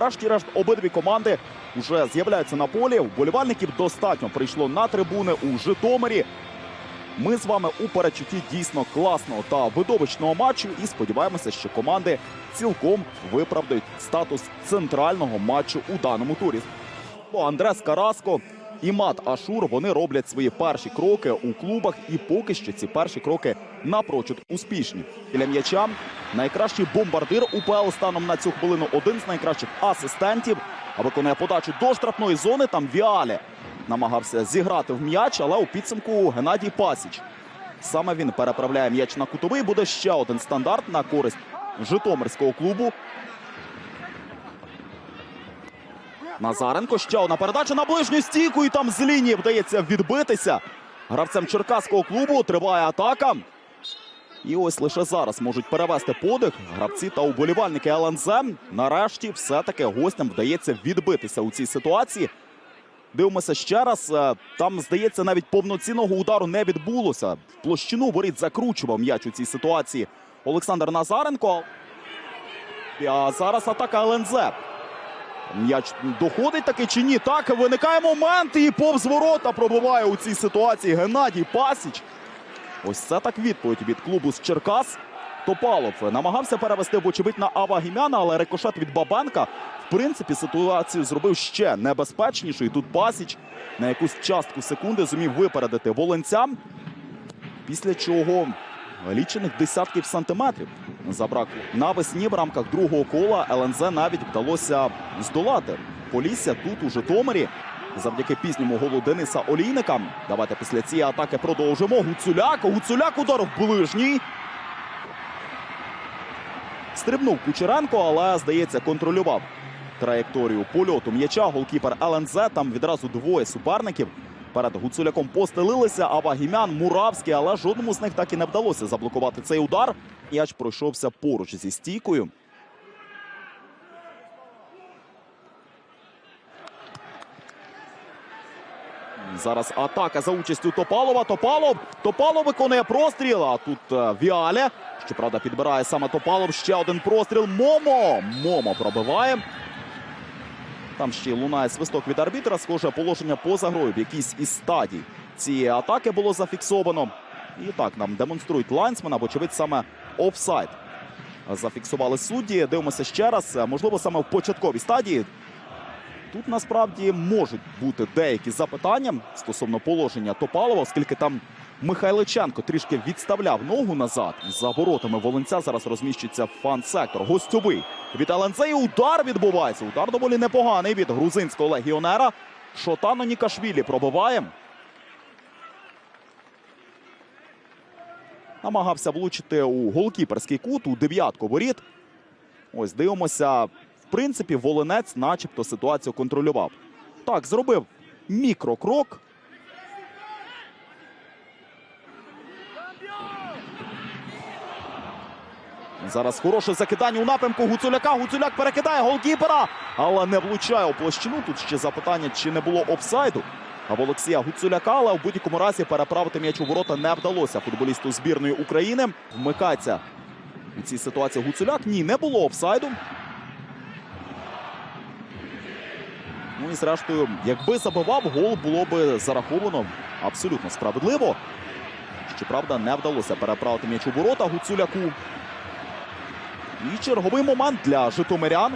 Врешті-решт обидві команди вже з'являються на полі. Вболівальників достатньо прийшло на трибуни у Житомирі. Ми з вами у передчутті дійсно класного та видовищного матчу і сподіваємося, що команди цілком виправдають статус центрального матчу у даному турі. Андрес Караско і Мат Ашур вони роблять свої перші кроки у клубах, і поки що ці перші кроки напрочуд успішні. Біля м'яча найкращий бомбардир УПЛ станом на цю хвилину один з найкращих асистентів. А виконує подачу до штрафної зони. Там Віале намагався зіграти в м'яч, але у підсумку Геннадій Пасіч. Саме він переправляє м'яч на кутовий. Буде ще один стандарт на користь Житомирського клубу. Назаренко ще одна передача на ближню стійку. І там з лінії вдається відбитися. Гравцем черкаського клубу триває атака. І ось лише зараз можуть перевести подих гравці та уболівальники ЛНЗ. Нарешті все-таки гостям вдається відбитися у цій ситуації. Дивимося ще раз. Е, Там, здається, навіть повноцінного удару не відбулося. В площину воріт закручував м'яч у цій ситуації Олександр Назаренко. А зараз атака ЛНЗ. М'яч доходить таки чи ні? Так, виникає момент і повз ворота пробиває у цій ситуації Геннадій Пасіч. Ось це так відповідь від клубу з Черкас. Топалов намагався перевести, вочевидь, на Авагімяна, але рикошет від Бабенка в принципі ситуацію зробив ще небезпечнішою. Тут Пасіч на якусь частку секунди зумів випередити волонцям. Після чого лічених десятків сантиметрів забракло. Навесні в рамках другого кола ЛНЗ навіть вдалося здолати Полісся тут у Житомирі. Завдяки пізньому голу Дениса Олійника. Давайте після цієї атаки продовжимо. Гуцуляк. Гуцуляк удар в ближній. Стрибнув Кучеренко, але, здається, контролював траєкторію польоту м'яча. Голкіпер ЛНЗ. Там відразу двоє суперників. Перед Гуцуляком постелилися Авагімян, Муравський, але жодному з них так і не вдалося заблокувати цей удар. М'яч пройшовся поруч зі стійкою. Зараз атака за участю Топалова. Топалов. Топалов виконує простріл. А тут е, Віале. Щоправда, підбирає саме Топалов. Ще один простріл. Момо. Момо пробиває. Там ще лунає свисток від арбітра. Схоже, положення поза грою в якійсь із стадій цієї атаки було зафіксовано. І так нам демонструють лайнсмена, вочевидь, саме офсайд. Зафіксували судді. Дивимося ще раз. Можливо, саме в початковій стадії. Тут насправді можуть бути деякі запитання стосовно положення Топалова, оскільки там Михайличенко трішки відставляв ногу назад. За воротами Волонця зараз розміщується фан-сектор. Гостьовий від і удар відбувається. Удар доволі непоганий від грузинського легіонера. Шотано Нікашвілі пробиває. Намагався влучити у голкіперський кут у дев'ятку воріт. Ось дивимося. В принципі, Волинець начебто ситуацію контролював. Так, зробив мікрокрок. Зараз хороше закидання у напрямку Гуцуляка. Гуцуляк перекидає голкіпера, але не влучає у площину. Тут ще запитання, чи не було офсайду. А в Олексія Гуцуляка, але в будь-якому разі переправити м'яч у ворота не вдалося футболісту збірної України. Вмикається у цій ситуації Гуцуляк. Ні, не було офсайду. Ну і зрештою, якби забивав, гол було би зараховано абсолютно справедливо. Щоправда, не вдалося переправити м'яч у ворота Гуцуляку. І черговий момент для житомирян.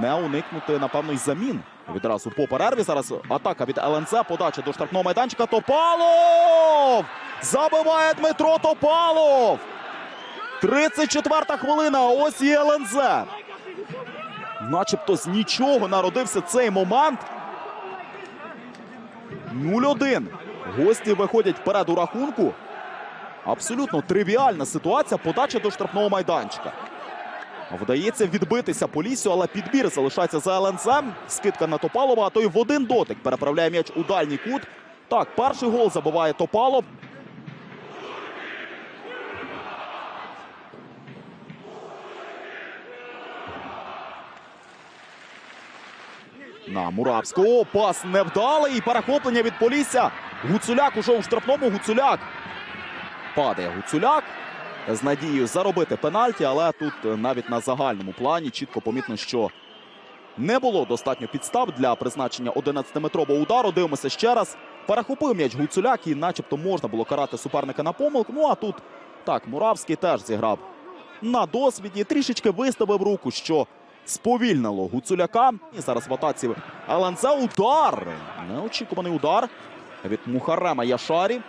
Не уникнути, напевно, й замін. Відразу по перерві. Зараз атака від ЛНЦ. Подача до штрафного майданчика. Топалов! Забиває Дмитро Топалов! 34-та хвилина. Ось і ЛНЗ. Начебто з нічого народився цей момент. 0-1. Гості виходять вперед у рахунку. Абсолютно тривіальна ситуація. Подача до штрафного майданчика. Вдається відбитися по лісу, але підбір залишається за ЛНЗ. Скидка на Топалова, а той в один дотик переправляє м'яч у дальній кут. Так, перший гол забиває Топалов. На Муравського. Пас невдалий. Перехоплення від Полісся. Гуцуляк уже у штрафному. Гуцуляк падає Гуцуляк з надією заробити пенальті, але тут навіть на загальному плані чітко помітно, що не було достатньо підстав для призначення 11-метрового удару. Дивимося ще раз. Перехопив м'яч Гуцуляк і начебто можна було карати суперника на помилку. Ну а тут так, Муравський теж зіграв на досвіді. Трішечки виставив руку, що сповільнило Гуцуляка. І зараз в атаці ЛНЗ удар. Неочікуваний удар від Мухарема Яшарі.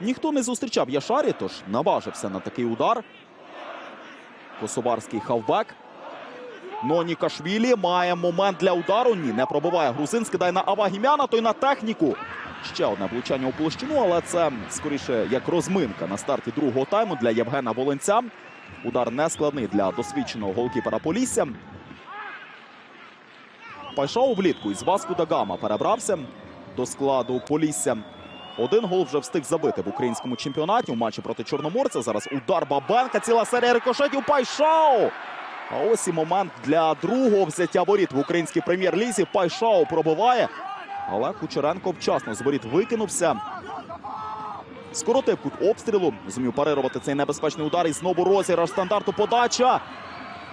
Ніхто не зустрічав Яшарі, тож наважився на такий удар. Косоварський хавбек. Нонікашвілі має момент для удару. Ні, не пробиває. Грузин скидає на Авагімяна, той на техніку. Ще одне влучання у площину, але це скоріше як розминка на старті другого тайму для Євгена Волинця. Удар не складний для досвідченого голкіпера Полісся. Пайшов влітку із Васку да Гама перебрався до складу Полісся. Один гол вже встиг забити в українському чемпіонаті у матчі проти Чорноморця. Зараз удар Бабенка, ціла серія рикошетів. Пайшау! А ось і момент для другого взяття воріт в українській прем'єр-лізі. Пайшау пробиває. Але Кучеренко вчасно з воріт викинувся. Скоротив кут обстрілу. Зумів парирувати цей небезпечний удар. І знову розіграш стандарту подача.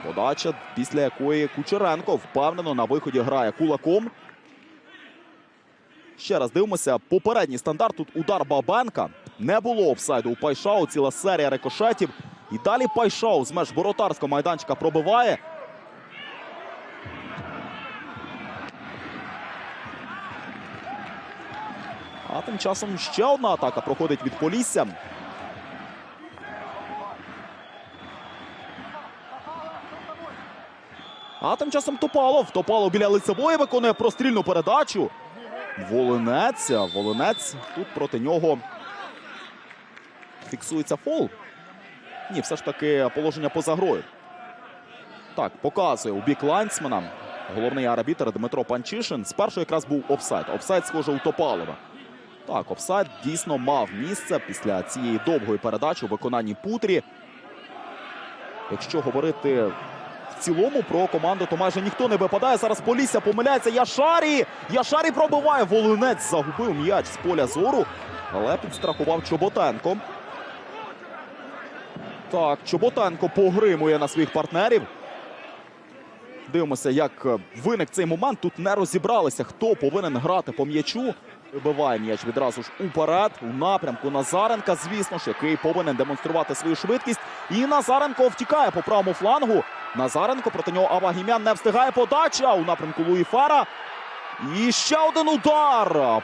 Подача, після якої Кучеренко впевнено на виході грає кулаком. Ще раз дивимося. Попередній стандарт. Тут удар Бабенка. Не було офсайду у Пайшау. Ціла серія рикошетів. І далі Пайшау з меж воротарського майданчика пробиває. А тим часом ще одна атака проходить від Полісся. А тим часом Топалов. Топалов біля лицевої виконує прострільну передачу. Волинець. Волинець. Тут проти нього фіксується фол. Ні, все ж таки положення поза грою. Так, показує у бік лайнсмена. Головний арбітер Дмитро Панчишин. Спершу якраз був офсайд. Офсайд, схоже, у Топалова. Так, офсайд дійсно мав місце після цієї довгої передачі у виконанні Путрі. Якщо говорити в цілому про команду, то майже ніхто не випадає. Зараз Полісся помиляється. Яшарі! Яшарі пробиває. Волинець загубив м'яч з поля зору, але підстрахував Чоботенко. Так, Чоботенко погримує на своїх партнерів. Дивимося, як виник цей момент. Тут не розібралися, хто повинен грати по м'ячу. Вибиває м'яч відразу ж уперед, у напрямку Назаренка, звісно ж, який повинен демонструвати свою швидкість. І Назаренко втікає по правому флангу. Назаренко проти нього Авагімян не встигає подача у напрямку Луїфера. І ще один удар.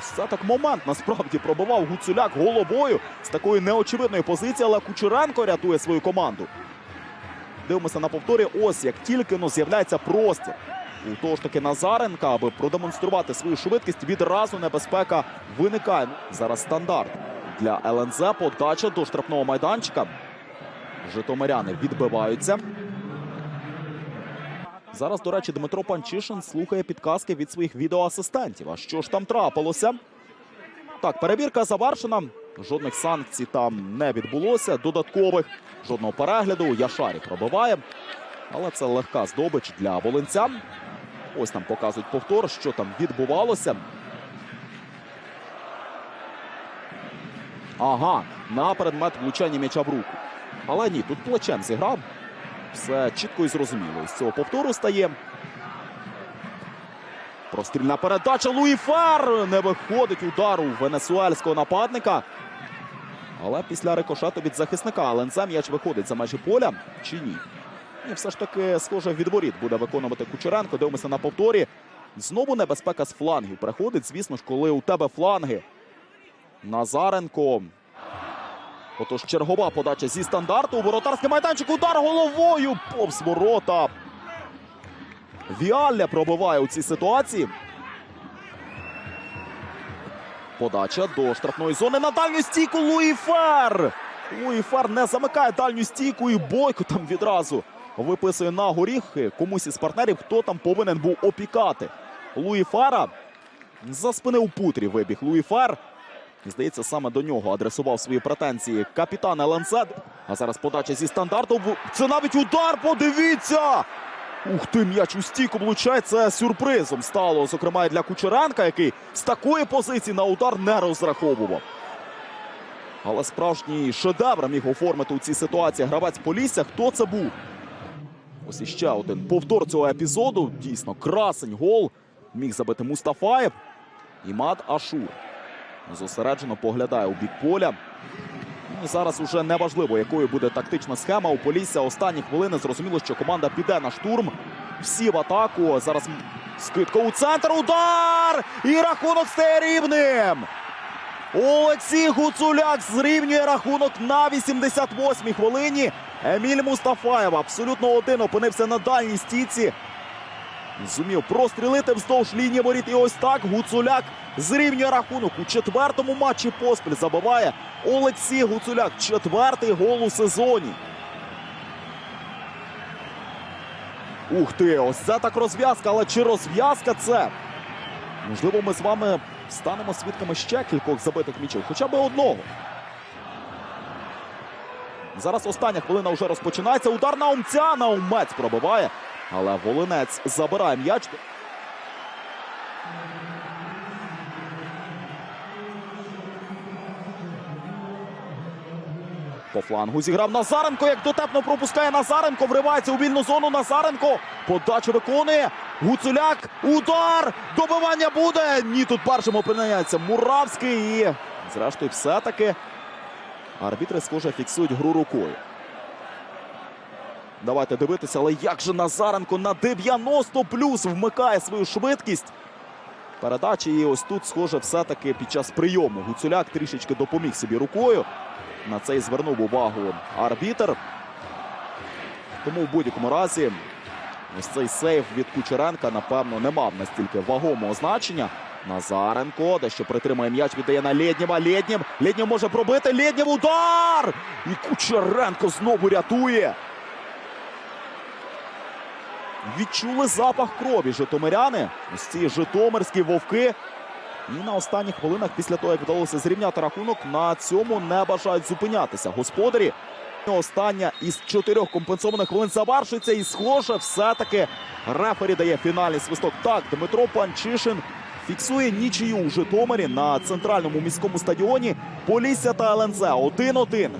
Це так момент насправді пробивав Гуцуляк головою з такої неочевидної позиції, але Кучеренко рятує свою команду. Дивимося на повторі. Ось як тільки ну, з'являється простір у того ж таки Назаренка, аби продемонструвати свою швидкість, відразу небезпека виникає. Зараз стандарт для ЛНЗ. Подача до штрафного майданчика. Житомиряни відбиваються. Зараз, до речі, Дмитро Панчишин слухає підказки від своїх відеоасистентів. А що ж там трапилося? Так, перевірка завершена. Жодних санкцій там не відбулося. Додаткових жодного перегляду. Яшарі пробиває. Але це легка здобич для волинця. Ось нам показують повтор, що там відбувалося. Ага, на предмет влучання м'яча в руку. Але ні, тут плечем зіграв. Все чітко і зрозуміло. З цього повтору стає. Прострільна передача Луї Фер. Не виходить удар у венесуельського нападника. Але після рикошету від захисника ЛНЗ м'яч виходить за межі поля чи ні? Ні, все ж таки, схоже, від воріт буде виконувати Кучеренко. Дивимося на повторі. Знову небезпека з флангів приходить. Звісно ж, коли у тебе фланги. Назаренко. Отож, чергова подача зі стандарту. Воротарський майданчик. Удар головою. Повз ворота. Віалля пробиває у цій ситуації. Подача до штрафної зони на дальню стійку Луї Фер. Луї Фер не замикає дальню стійку і Бойко там відразу виписує на горіх комусь із партнерів, хто там повинен був опікати. Луї Фера за спини у путрі вибіг Луї Фер. Здається, саме до нього адресував свої претензії капітан ЛНЗ. А зараз подача зі стандарту. Це навіть удар, подивіться! Ух ти, м'яч у стійку влучає. Це сюрпризом стало, зокрема, і для Кучеренка, який з такої позиції на удар не розраховував. Але справжній шедевр міг оформити у цій ситуації гравець Полісся. Хто це був? Ось іще один повтор цього епізоду. Дійсно, красень гол. Міг забити Мустафаєв. Імад Ашур. Зосереджено поглядає у бік поля. Ну, зараз уже не важливо, якою буде тактична схема. У Полісся останні хвилини зрозуміло, що команда піде на штурм. Всі в атаку. Зараз скидка у центр. Удар! І рахунок стає рівним. Олексій Гуцуляк зрівнює рахунок на 88-й хвилині. Еміль Мустафаєв абсолютно один опинився на дальній стійці. Зумів прострілити вздовж лінії воріт. І ось так Гуцуляк зрівнює рахунок. У четвертому матчі поспіль забиває Олексій Гуцуляк. Четвертий гол у сезоні. Ух ти, ось це так розв'язка. Але чи розв'язка це? Можливо, ми з вами станемо свідками ще кількох забитих мічів, хоча б одного. Зараз остання хвилина вже розпочинається. Удар на умця. Наумець пробиває. Але Волинець забирає м'яч. По флангу зіграв Назаренко. Як дотепно пропускає Назаренко. Вривається у вільну зону. Назаренко. Подачу виконує. Гуцуляк. Удар. Добивання буде. Ні, тут першим опиняється Муравський. І зрештою, все-таки арбітри, схоже, фіксують гру рукою. Давайте дивитися, але як же Назаренко на 90 плюс вмикає свою швидкість. Передачі і ось тут, схоже, все-таки під час прийому Гуцуляк трішечки допоміг собі рукою. На це й звернув увагу арбітер. Тому в будь-якому разі ось цей сейф від Кучеренка, напевно, не мав настільки вагомого значення. Назаренко дещо притримує м'яч, віддає на Лєднєва. Лєднєв. Лєднєв може пробити. Лєднєв удар! І Кучеренко знову рятує. Відчули запах крові житомиряни. Ось ці житомирські вовки. І на останніх хвилинах, після того, як вдалося зрівняти рахунок, на цьому не бажають зупинятися. Господарі. Остання із чотирьох компенсованих хвилин завершується. І схоже, все-таки рефері дає фінальний свисток. Так, Дмитро Панчишин фіксує нічию у Житомирі на центральному міському стадіоні. Полісся та ЛНЗ 1-1.